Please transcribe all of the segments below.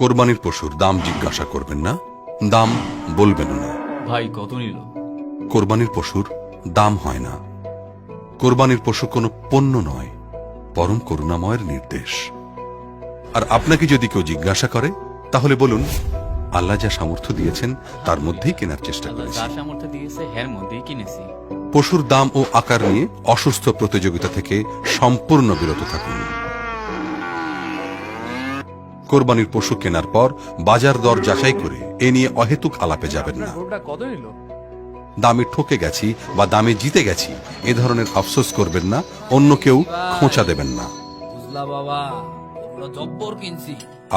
কোরবানির পশুর দাম জিজ্ঞাসা করবেন না দাম বলবেন না। ভাই কত নিল? কোরবানির পশুর দাম হয় না। কোরবানির পশু কোনো পণ্য নয় পরম করুণাময়ের নির্দেশ। আর আপনাকে যদি কেউ জিজ্ঞাসা করে তাহলে বলুন আল্লাহ যা সামর্থ্য দিয়েছেন তার মধ্যেই কেনার চেষ্টা আল্লাহ করেছি। সামর্থ্য দিয়েছে হের মধ্যেই কিনেছি। পশুর দাম ও আকার নিয়ে অসুস্থ প্রতিযোগিতা থেকে সম্পূর্ণ বিরত থাকুন। কোরবানির পশু কেনার পর বাজার দর যাচাই করে এ নিয়ে অহেতুক আলাপে যাবেন না। দামে ঠকে গেছি বা দামে জিতে গেছি এ ধরনের আফসোস করবেন না অন্য কেউ খোঁচা দেবেন না।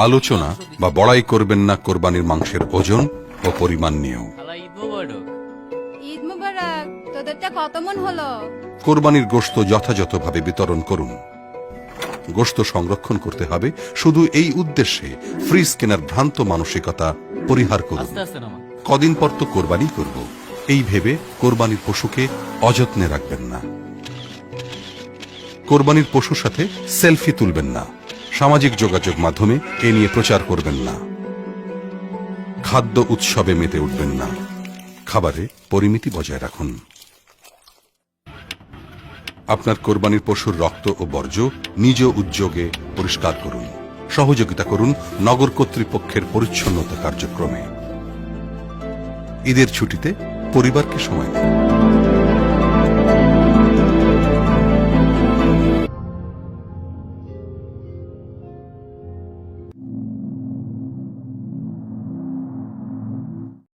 আলোচনা বা বড়াই করবেন না কোরবানির মাংসের ওজন ও পরিমাণ নিয়েও। আল্লাহ ঈদ মোবারক। ঈদ মুবারক তোদেরটা কত মন হলো? কোরবানির গোশত যথাযথভাবে বিতরণ করুন। গোশত সংরক্ষণ করতে হবে। শুধু এই উদ্দেশ্যে ফ্রিজ কেনার ভ্রান্ত মানসিকতা পরিহার করুন। কদিন পর তো কোরবানি করব। এই ভেবে কোরবানির পশুকে অযত্নে রাখবেন না। কোরবানির পশুর সাথে সেলফি তুলবেন না। সামাজিক যোগাযোগ মাধ্যমে এ নিয়ে প্রচার করবেন না। খাদ্য উৎসবে মেতে উঠবেন না। খাবারে পরিমিতি বজায় রাখুন। আপনার কোরবানির পশুর রক্ত ও বর্জ্য নিজ উদ্যোগে পরিষ্কার করুন। সহযোগিতা করুন নগর কর্তৃপক্ষের পরিচ্ছন্নতা কার্যক্রমে। ঈদের ছুটিতে পরিবারকে সময় দিন।